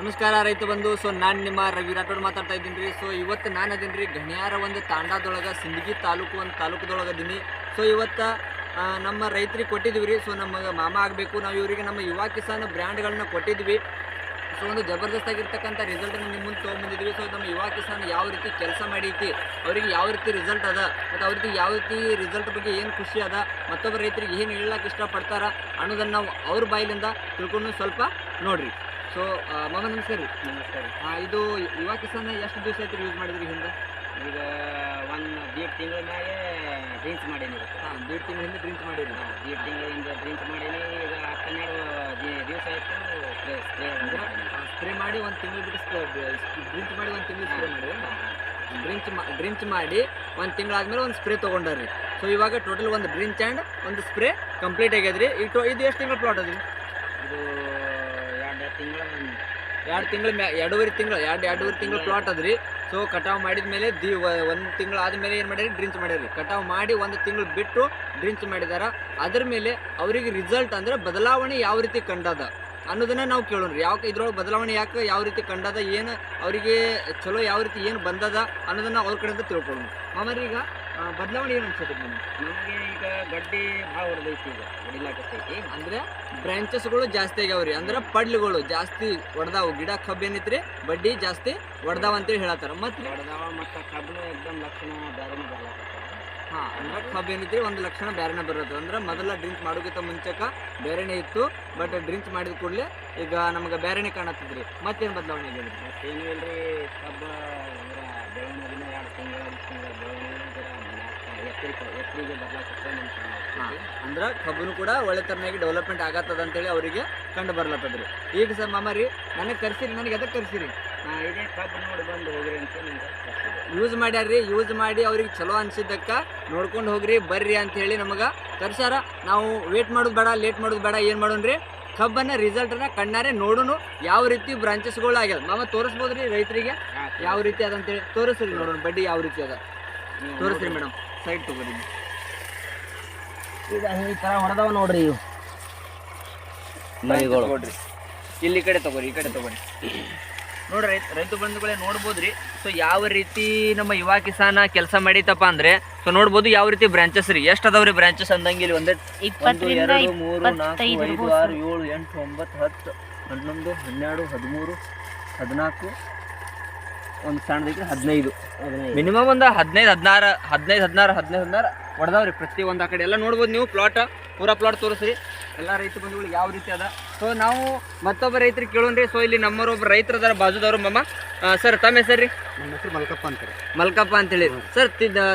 ನಮಸ್ಕಾರ, ರೈತ ಬಂಧು. ಸೊ ನಾನು ನಿಮ್ಮ ರವಿ ರಾಠೋಡ್ ಮಾತಾಡ್ತಾ ಇದ್ದೀನಿ ರೀ. ಸೊ ಇವತ್ತು ನಾನು ಅದೀನಿ ರೀ. ಗಣ್ಯಾರ ಒಂದು ತಾಂಡಾದೊಳಗೆ, ಸಿಂದಗಿ ತಾಲೂಕು ಒಂದು ತಾಲೂಕದೊಳಗೆ ಅದೀನಿ. ಸೊ ಇವತ್ತು ನಮ್ಮ ರೈತರಿಗೆ ಕೊಟ್ಟಿದ್ವಿ ರೀ. ಸೊ ನಮಗೆ ಮಾಮ ಆಗಬೇಕು. ನಾವು ಇವರಿಗೆ ನಮ್ಮ ಯುವ ಕಿಸಾನ್ ಬ್ರ್ಯಾಂಡ್ಗಳನ್ನ ಕೊಟ್ಟಿದ್ವಿ. ಸೊ ಒಂದು ಜಬರ್ದಸ್ತ್ ಆಗಿರ್ತಕ್ಕಂಥ ರಿಸಲ್ಟನ್ನು ನಿಮ್ಮ ಮುಂದೆ ತೊಗೊಂಬಂದಿದ್ವಿ. ಸೊ ನಮ್ಮ ಯುವ ಕಿಸಾನ್ ಯಾವ ರೀತಿ ಕೆಲಸ ಮಾಡೈತಿ, ಅವರಿಗೆ ಯಾವ ರೀತಿ ರಿಸಲ್ಟ್ ಅದ, ಮತ್ತು ಅವ್ರಿಗೆ ಯಾವ ರೀತಿ ರಿಸಲ್ಟ್ ಬಗ್ಗೆ ಏನು ಖುಷಿ ಅದ, ಮತ್ತೊಬ್ಬ ರೈತರಿಗೆ ಏನು ಹೇಳಕ್ಕೆ ಇಷ್ಟಪಡ್ತಾರ ಅನ್ನೋದನ್ನು ನಾವು ಅವ್ರ ಬಾಯಿಲಿಂದ ತಿಳ್ಕೊಂಡು ಸ್ವಲ್ಪ ನೋಡ್ರಿ. ಸೊ ಮಾಮ ನಮಸ್ಕಾರ ರೀ. ನಮಸ್ಕಾರ ಆ, ಇದು ಯುವ ಕಿಸಾನ್ ಎಷ್ಟು ದಿವಸ ಆಯ್ತು ಯೂಸ್ ಮಾಡಿದ್ರಿ ಹಿಂದೆ? ಈಗ ಒಂದು ದೀಡ್ ತಿಂಗಳ ಮ್ಯಾಗೆ ಡ್ರಿಂಕ್ಸ್ ಮಾಡೀನಿ ಹಾಂ ದೀಡ್ ತಿಂಗಳ ಹಿಂದೆ ಡ್ರಿಂಕ್ ಮಾಡಿರಿ. ಹಾಂ ದೀಡ್ ತಿಂಗಳಿಂದ ಡ್ರಿಂಕ್ಸ್ ಮಾಡೀನಿ. ಈಗ ಹನ್ನೆರಡು ದಿವಸ ಆಯಿತು ಸ್ಪ್ರೇ ಸ್ಪ್ರೇ ಅಂದ್ರೆ ಸ್ಪ್ರೇ ಮಾಡಿ ಒಂದು ತಿಂಗಳು ಬಿಟ್ಟು ಡ್ರಿಂಕ್ ಮಾಡಿ ಒಂದು ತಿಂಗಳು ಸ್ಪ್ರೇ ಮಾಡಿ ಡ್ರಿಂಕ್ ಡ್ರಿಂಕ್ ಮಾಡಿ ಒಂದು ತಿಂಗಳಾದ್ಮೇಲೆ ಒಂದು ಸ್ಪ್ರೇ ತೊಗೊಂಡ್ರಿ ಸೊ ಇವಾಗ ಟೋಟಲ್ ಒಂದು ಡ್ರಿಂಕ್ ಆ್ಯಂಡ್ ಒಂದು ಸ್ಪ್ರೇ ಕಂಪ್ಲೀಟ್ ಆಗ್ಯದ್ರಿ. ಈಗ ಟೋ ಇದು ಎಷ್ಟು ತಿಂಗಳು ಪ್ಲಾಟ್ ಅದ್ರಿ ಇದು ಎರಡು ತಿಂಗಳ ಎರಡು ತಿಂಗಳ ಮ್ಯಾ ಎರಡೂವರೆ ತಿಂಗಳು, ಎರಡು, ಎರಡೂವರೆ ತಿಂಗಳು ಪ್ಲಾಟ್ ಅದ್ರಿ. ಸೊ ಕಟಾವು ಮಾಡಿದ ಮೇಲೆ ದಿ ಒಂದು ತಿಂಗಳು ಆದಮೇಲೆ ಏನು ಮಾಡ್ಯಾರಿ? ಡ್ರಿಂಕ್ಸ್ ಮಾಡ್ಯಾರಿ. ಕಟಾವು ಮಾಡಿ ಒಂದು ತಿಂಗಳು ಬಿಟ್ಟು ಡ್ರಿಂಕ್ಸ್ ಮಾಡಿದಾರ. ಅದ್ರ ಮೇಲೆ ಅವರಿಗೆ ರಿಸಲ್ಟ್ ಅಂದ್ರೆ ಬದಲಾವಣೆ ಯಾವ ರೀತಿ ಕಂಡದ ಅನ್ನೋದನ್ನ ನಾವು ಕೇಳೋಣ್ರಿ. ಯಾವ ಇದ್ರೊಳಗೆ ಬದಲಾವಣೆ ಯಾಕೆ ಯಾವ ರೀತಿ ಕಂಡದ, ಏನು ಅವರಿಗೆ ಚಲೋ ಯಾವ ರೀತಿ ಏನು ಬಂದದ ಅನ್ನೋದನ್ನ ಅವ್ರ ಕಡೆಯಿಂದ ತಿಳ್ಕೊಳ್ಳೋಣ ಮಾಮರಿ ಈಗ ಬದಲಾವಣೆ ಏನು ಅನ್ಸುತ್ತೆ ನಿಮ್ಗೆ? ನಮಗೆ ಈಗ ಗಡ್ಡಿ ಭಾಳ ಹೊಡೆದೈತಿ ಈಗ ಹೊಡಿಲಾಕತ್ತೈತಿ ಅಂದ್ರೆ ಬ್ರಾಂಚಸ್ಗಳು ಜಾಸ್ತಿ ಆಗ್ಯಾವ್ರಿ. ಅಂದ್ರೆ ಪಡ್ಲುಗಳು ಜಾಸ್ತಿ ಒಡ್ದಾವು. ಗಿಡ ಕಬ್ಬು ಏನೈತ್ರಿ? ಬಡ್ಡಿ ಜಾಸ್ತಿ ಒಡ್ದಾವ ಅಂತೇಳಿ ಹೇಳತ್ತಾರ. ಮತ್ತೆ ಹೊಡೆದಾವ ಮತ್ತು ಕಬ್ಬು ಎಕ್ದಮ್ ಲಕ್ಷಣ ಬೇರೆನೇ ಬರ್ಲಾಕತ್ತಾವ ಹಾ ಅಂದ್ರೆ ಕಬ್ಬು ಏನೈತಿ ಒಂದು ಲಕ್ಷಣ ಬೇರೆನೇ ಬರುತ್ತೆ. ಅಂದ್ರೆ ಮೊದಲ ಡ್ರಿಂಕ್ ಮಾಡೋಕ್ಕಿಂತ ಮುಂಚೆಕ ಬೇರೆನೆ ಇತ್ತು. ಬಟ್ ಡ್ರಿಂಕ್ ಮಾಡಿದ ಕೂಡಲೇ ಈಗ ನಮಗೆ ಬೇರೆನೆ ಕಾಣತ್ತಿದ್ರಿ. ಮತ್ತೇನು ಬದಲಾವಣೆ ಇದೆ ಮತ್ತೇನು ಇಲ್ರಿ ಕಬ್ಬ ಅಂದ್ರೆ ಬೆಳವಣಿಗೆ ಎರಡು ತಿಂಗಳ ಬೆಳವಣಿಗೆ ಎತ್ತರಿಗೆ ಅಂದ್ರೆ ಕಬ್ಬನು ಕೂಡ ಒಳ್ಳೆ ತರನಾಗಿ ಡೆವಲಪ್ಮೆಂಟ್ ಆಗತ್ತದ ಅಂತೇಳಿ ಅವರಿಗೆ ಕಂಡು ಬರ್ಲತ್ತದ್ರಿ. ಈಗ ಸರ್ ರೀ ನನಗೆ ಕರ್ಸಿರಿ ನನಗೆ ಅದಕ್ಕೆ ಕರ್ಸಿರಿ? ಇದೇ ಕಬ್ಬು ನೋಡಿ ಬಂದು ಹೋಗ್ರಿ ಅಂತ ಯೂಸ್ ಮಾಡ್ಯಾರ್ರಿ ಯೂಸ್ ಮಾಡಿ ಅವ್ರಿಗೆ ಚಲೋ ಅನ್ಸಿದ್ದಕ್ಕೆ ನೋಡ್ಕೊಂಡು ಹೋಗ್ರಿ ಬರ್ರಿ ಅಂತ ಹೇಳಿ ನಮಗೆ ಕರ್ಸ್ಯಾರ. ನಾವು ವೇಟ್ ಮಾಡೋದು ಬೇಡ ಲೇಟ್ ಮಾಡೋದು ಬೇಡ ಏನು ಮಾಡೋಣ್ರಿ? ಕಬ್ಬನ್ನ ರಿಸಲ್ಟನ್ನ ಕಣ್ಣಾರೆ ನೋಡೋಣ ಯಾವ ರೀತಿ ಬ್ರಾಂಚಸ್ಗಳು ಆಗ್ಯದ ಮಾಮ ತೋರಿಸ್ಬೋದ್ರಿ ರೈತರಿಗೆ? ಯಾವ ರೀತಿ ಅದಂತೇಳಿ ತೋರಿಸ್ರಿ ನೋಡೋಣ ಬಡ್ಡಿ ಯಾವ ರೀತಿ ಅದ. ತೋರಿಸ್ರಿ ಮೇಡಮ್. ಸೈಡ್ ತಗೋರಿ ಈಗ ಈ ಥರ ಹೊಡೆದವ ನೋಡ್ರಿ ಇವು. ಮರಿಗಳು. ತಗೊಳ್ರಿ. ಇಲ್ಲಿ ಈ ಕಡೆ ತಗೋರಿ ಈ ಕಡೆ ತಗೋರಿ. ನೋಡ್ರಿ ರೈತ ರೈತ ಬಂಧುಗಳೇ ನೋಡ್ಬೋದ್ರಿ. ಸೊ ಯಾವ ರೀತಿ ನಮ್ಮ ಯುವ ಕಿಸಾನ ಕೆಲಸ ಮಾಡಿತಪ್ಪ ಅಂದ್ರೆ ಸೊ ನೋಡ್ಬೋದು ಯಾವ ರೀತಿ ಬ್ರಾಂಚಸ್ ರೀ. ಎಷ್ಟು ಅದಾವ್ರಿ ಬ್ರಾಂಚಸ್ ಅಂದಂಗೆ ಇಲ್ಲಿ ಒಂದೇ ಎರಡು ಮೂರು ನಾಲ್ಕು ಐದು ಆರು ಏಳು ಎಂಟು ಒಂಬತ್ತು ಹತ್ತು ಹನ್ನೊಂದು ಹನ್ನೆರಡು ಹದಿಮೂರು ಹದಿನಾಲ್ಕು ಒಂದು ಸಣ್ಣದೈತಿ ಹದಿನೈದು. ಮಿನಿಮಮ್ ಒಂದು ಹದಿನೈದು, ಹದಿನಾರು ಹದಿನೈದು ಹದಿನಾರು ಹದಿನೈದು, ಹದಿನಾರು ಹೊಡೆದವ್ರಿ ಪ್ರತಿ ಒಂದು ಆ ಕಡೆ. ಎಲ್ಲ ನೋಡ್ಬೋದು ನೀವು ಪ್ಲಾಟ್ ಪೂರಾ ಪ್ಲಾಟ್ ತೋರಿಸ್ರಿ. ಎಲ್ಲ ರೈತ ಬಂಧುಗಳಿಗೆ ಯಾವ ರೀತಿ ಅದ? ಸೊ ನಾವು ಮತ್ತೊಬ್ಬ ರೈತರು ಕೇಳೋಣ್ರಿ. ಸೊ ಇಲ್ಲಿ ನಮ್ಮರೊಬ್ಬ ರೈತರ ಅದರ ಬಾಜುದವ್ರು ಮಮ್ಮ ಸರ್ ತಮ್ಮ ಹೆಸರು ರೀ ನಮ್ಮ ಹೆಸರು ಮಲ್ಕಪ್ಪ ಅಂತಾರೆ ಮಲ್ಕಪ್ಪ ಅಂತೇಳಿ. ಸರ್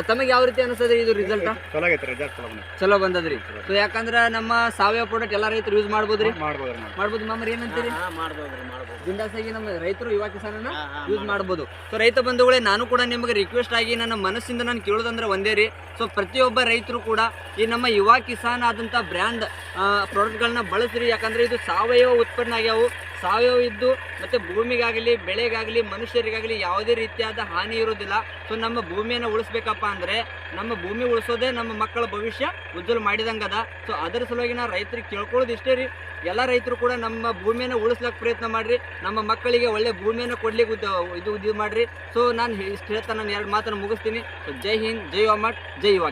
ತಮಗೆ ಯಾವ ರೀತಿ ಅನಿಸ್ತದೆ ಇದು ರಿಸಲ್ಟ್ ಚಲೋ ಆಗೈತೆ ರಿಸಲ್ಟ್ ಚಲೋ ಬಂದೈತೆ. ಚಲೋ ಬಂದದ್ರಿ. ಸೊ ಯಾಕಂದ್ರೆ ನಮ್ಮ ಸಾವಯವ ಪ್ರಾಡಕ್ಟ್ ಎಲ್ಲ ರೈತರು ಯೂಸ್ ಮಾಡ್ಬೋದ್ರಿ? ಮಾಡ್ಬೋದು ರೀ ಮಾಡ್ಬೋದು. ಮಾಮರ್ ಏನಂತೀರಿ? ಹಾಂ ಮಾಡ್ಬೋದ್ರಿ ಮಾಡ್ಬೋದು. ಬಿಂದಾಸಾಗಿ ನಮ್ಮ ರೈತರು ಯುವ ಕಿಸಾನನ ಹಾಂ ಯೂಸ್ ಮಾಡ್ಬೋದು. ಸೊ ರೈತ ಬಂಧುಗಳೇ ನಾನು ಕೂಡ ನಿಮಗೆ ರಿಕ್ವೆಸ್ಟ್ ಆಗಿ ನನ್ನ ಮನಸ್ಸಿಂದ ನಾನು ಕೇಳೋದಂದ್ರೆ ಒಂದೇ ರೀ. ಸೊ ಪ್ರತಿಯೊಬ್ಬ ರೈತರು ಕೂಡ ಈ ನಮ್ಮ ಯುವ ಕಿಸಾನ್ ಆದಂಥ ಬ್ರ್ಯಾಂಡ್ ಪ್ರಾಡಕ್ಟ್ಗಳನ್ನ ಬಳಸ್ರಿ. ಯಾಕಂದರೆ ಇದು ಸಾವಯವ ಉತ್ಪನ್ನ ಆಗ್ಯಾವು. ಸಾವಯವ ಇದ್ದು ಮತ್ತು ಭೂಮಿಗಾಗಲಿ, ಬೆಳೆಗಾಗಲಿ, ಮನುಷ್ಯರಿಗಾಗಲಿ ಯಾವುದೇ ರೀತಿಯಾದ ಹಾನಿ ಇರೋದಿಲ್ಲ ಸೊ ನಮ್ಮ ಭೂಮಿಯನ್ನು ಉಳಿಸ್ಬೇಕಪ್ಪ ಅಂದರೆ ನಮ್ಮ ಭೂಮಿ ಉಳಿಸೋದೇ ನಮ್ಮ ಮಕ್ಕಳ ಭವಿಷ್ಯ ಉಜ್ವಲ ಮಾಡಿದಂಗದ. ಸೊ ಅದರ ಸಲುವಾಗಿ ನಾ ರೈತರಿಗೆ ಕೇಳ್ಕೊಳ್ಳೋದು ಇಷ್ಟೇ ರೀ. ಎಲ್ಲ ರೈತರು ಕೂಡ ನಮ್ಮ ಭೂಮಿಯನ್ನು ಉಳಿಸ್ಲಕ್ಕೆ ಪ್ರಯತ್ನ ಮಾಡ್ರಿ. ನಮ್ಮ ಮಕ್ಕಳಿಗೆ ಒಳ್ಳೆ ಭೂಮಿಯನ್ನು ಕೊಡ್ಲಿಕ್ಕೆ ಇದು ಇದು ಮಾಡ್ರಿ. ಸೊ ನಾನು ಇಷ್ಟು ಹೇಳ್ತಾ ನಾನು ಎರಡು ಮಾತನ್ನು ಮುಗಿಸ್ತೀನಿ. ಸೊ ಜೈ ಹಿಂದ್, ಜೈ ಅಮಟ್ ಜೈ ಯುವ